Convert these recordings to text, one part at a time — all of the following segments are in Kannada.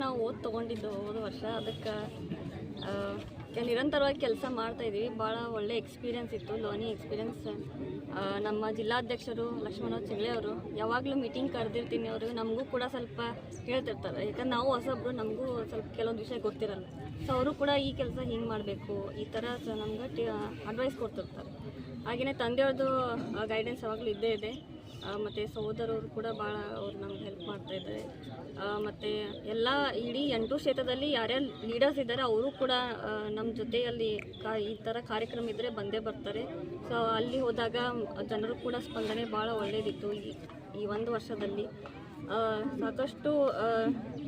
ನಾವು ಓದ್ ತೊಗೊಂಡಿದ್ದು ಹೋದ ವರ್ಷ. ಅದಕ್ಕೆ ನಿರಂತರವಾಗಿ ಕೆಲಸ ಮಾಡ್ತಾ ಇದೀವಿ ಭಾಳ ಒಳ್ಳೆ ಎಕ್ಸ್ಪೀರಿಯನ್ಸ್ ಇತ್ತು ಲೋನಿ ಎಕ್ಸ್ಪೀರಿಯನ್ಸ್ ನಮ್ಮ ಜಿಲ್ಲಾಧ್ಯಕ್ಷರು ಲಕ್ಷ್ಮಣ ಚಿಗ್ಳೆ ಅವರು ಯಾವಾಗಲೂ ಮೀಟಿಂಗ್ ಕರೆದಿರ್ತೀನಿ ಅವರು ನಮಗೂ ಕೂಡ ಸ್ವಲ್ಪ ಹೇಳ್ತಿರ್ತಾರೆ. ಯಾಕಂದ್ರೆ ನಾವು ಹೊಸಬ್ರು ನಮಗೂ ಸ್ವಲ್ಪ ಕೆಲವೊಂದು ವಿಷಯ ಗೊತ್ತಿರಲ್ಲ. ಸೊ ಅವರು ಕೂಡ ಈ ಕೆಲಸ ಹಿಂಗೆ ಮಾಡಬೇಕು. ಈ ಥರ ನಮ್ಗೆ ಅಡ್ವೈಸ್ ಕೊಡ್ತಿರ್ತಾರೆ. ಹಾಗೆಯೇ ತಂದೆಯವ್ರದ್ದು ಗೈಡೆನ್ಸ್ ಯಾವಾಗಲೂ ಇದ್ದೇ ಇದೆ. ಮತ್ತು ಸಹೋದರವರು ಕೂಡ ಭಾಳ ಅವ್ರು ನಮ್ಗೆ ಹೆಲ್ಪ್ ಮಾಡ್ತಾ ಇದ್ದಾರೆ. ಆ, ಮತ್ತೆ ಎಲ್ಲ ಇಡೀ ಎಂಟು ಕ್ಷೇತ್ರದಲ್ಲಿ ಯಾರ್ಯಾರು ಲೀಡರ್ಸ್ ಇದ್ದಾರೆ ಅವರು ಕೂಡ ನಮ್ಮ ಜೊತೆಯಲ್ಲಿ ಕಾ, ಈ ಥರ ಕಾರ್ಯಕ್ರಮ ಇದ್ದರೆ ಬಂದೇ ಬರ್ತಾರೆ. ಸೊ ಅಲ್ಲಿ ಹೋದಾಗ ಜನರು ಕೂಡ ಸ್ಪಂದನೆ ಭಾಳ ಒಳ್ಳೆಯದಿತ್ತು ಈ ಈ ಒಂದು ವರ್ಷದಲ್ಲಿ. ಸಾಕಷ್ಟು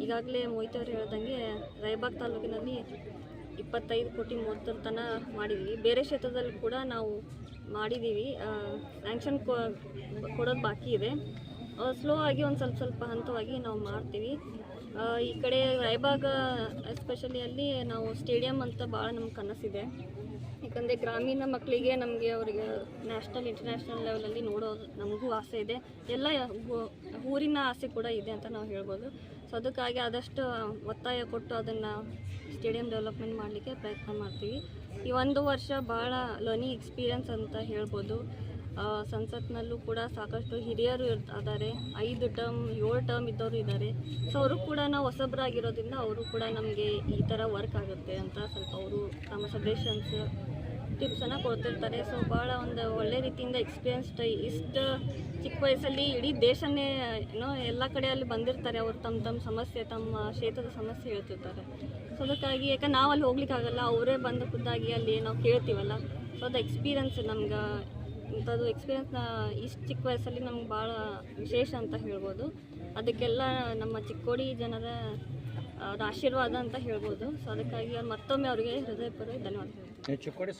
ಈಗಾಗಲೇ ಮೋಹಿತ್ ಅವರು ಹೇಳ್ದಂಗೆ ರಾಯಬಾಗ್ ತಾಲೂಕಿನಲ್ಲಿ ಇಪ್ಪತ್ತೈದು ಕೋಟಿ ಮೂವತ್ತರ ತನ ಮಾಡಿದ್ದೀವಿ ಬೇರೆ ಕ್ಷೇತ್ರದಲ್ಲಿ ಕೂಡ ನಾವು ಮಾಡಿದ್ದೀವಿ. ಸ್ಯಾಂಕ್ಷನ್ ಕೊಡೋದು ಬಾಕಿ ಇದೆ. ಸ್ಲೋ ಆಗಿ ಒಂದು ಸ್ವಲ್ಪ ಸ್ವಲ್ಪ ಹಂತವಾಗಿ ನಾವು ಮಾಡ್ತೀವಿ. ಈ ಕಡೆ ರಾಯಬಾಗ ಎಸ್ಪೆಷಲಿ ಅಲ್ಲಿ ನಾವು ಸ್ಟೇಡಿಯಂ ಅಂತ ಭಾಳ ನಮ್ಗೆ ಕನಸಿದೆ. ಯಾಕಂದರೆ ಗ್ರಾಮೀಣ ಮಕ್ಕಳಿಗೆ ನಮಗೆ ಅವರಿಗೆ ನ್ಯಾಷನಲ್ ಇಂಟರ್ನ್ಯಾಷನಲ್ ಲೆವೆಲಲ್ಲಿ ನೋಡೋ ನಮಗೂ ಆಸೆ ಇದೆ. ಎಲ್ಲ ಊರಿನ ಆಸೆ ಕೂಡ ಇದೆ ಅಂತ ನಾವು ಹೇಳ್ಬೋದು. ಸೊ ಅದಕ್ಕಾಗಿ ಆದಷ್ಟು ಒತ್ತಾಯ ಕೊಟ್ಟು ಅದನ್ನು ಸ್ಟೇಡಿಯಂ ಡೆವಲಪ್ಮೆಂಟ್ ಮಾಡಲಿಕ್ಕೆ ಪ್ರಯತ್ನ ಮಾಡ್ತೀವಿ. ಈ ಒಂದು ವರ್ಷ ಭಾಳ ಲರ್ನಿಂಗ್ ಎಕ್ಸ್ಪೀರಿಯನ್ಸ್ ಅಂತ ಹೇಳ್ಬೋದು. ಸಂಸತ್ನಲ್ಲೂ ಕೂಡ ಸಾಕಷ್ಟು ಹಿರಿಯರು ಇದ್ದಾರೆ ಐದು ಟರ್ಮ್, ಏಳು ಟರ್ಮ್ ಇದ್ದವರು ಇದ್ದಾರೆ. ಸೊ ಅವರು ಕೂಡ ನಾವು ಹೊಸಬ್ರಾಗಿರೋದ್ರಿಂದ ಅವರು ಕೂಡ ನಮಗೆ ಈ ಥರ ವರ್ಕ್ ಆಗುತ್ತೆ ಅಂತ ಸ್ವಲ್ಪ ಅವರು ತಮ್ಮ ಸಜೆಷನ್ಸ್ ಟಿಪ್ಸನ್ನು ಕೊಡ್ತಿರ್ತಾರೆ. ಸೊ ಭಾಳ ಒಂದು ಒಳ್ಳೆ ರೀತಿಯಿಂದ ಎಕ್ಸ್ಪೀರಿಯನ್ಸ್ಡ್ ಇಷ್ಟು ಚಿಕ್ಕ ವಯಸ್ಸಲ್ಲಿ ಇಡೀ ದೇಶನೇ, ಏನೋ ಎಲ್ಲ ಕಡೆ ಅಲ್ಲಿ ಬಂದಿರ್ತಾರೆ. ಅವರು ತಮ್ಮ ತಮ್ಮ ಸಮಸ್ಯೆ, ತಮ್ಮ ಕ್ಷೇತ್ರದ ಸಮಸ್ಯೆ ಹೇಳ್ತಿರ್ತಾರೆ. ಸೊ ಅದಕ್ಕಾಗಿ ಯಾಕೆ ನಾವು ಅಲ್ಲಿ ಹೋಗ್ಲಿಕ್ಕಾಗಲ್ಲ, ಅವರೇ ಬಂದ ಖುದ್ದಾಗಿ ಅಲ್ಲಿ ನಾವು ಕೇಳ್ತೀವಲ್ಲ? ಸೊ ಅದು ಎಕ್ಸ್ಪೀರಿಯನ್ಸ್ ನಮ್ಗೆ ಇಂಥದ್ದು ಎಕ್ಸ್ಪೀರಿಯನ್ಸ್ನ ಇಷ್ಟು ಚಿಕ್ಕ ವಯಸ್ಸಲ್ಲಿ ನಮ್ಗೆ ಭಾಳ ವಿಶೇಷ ಅಂತ ಹೇಳ್ಬೋದು. ಅದಕ್ಕೆಲ್ಲ ನಮ್ಮ ಚಿಕ್ಕೋಡಿ ಜನರ ಆಶೀರ್ವಾದ ಅಂತ ಹೇಳ್ಬೋದು. ಸೊ ಅದಕ್ಕಾಗಿ ಮತ್ತೊಮ್ಮೆ ಅವರಿಗೆ ಹೃದಯಪೂರ್ವಕ ಧನ್ಯವಾದ ಚಿಕ್ಕೋಡಿ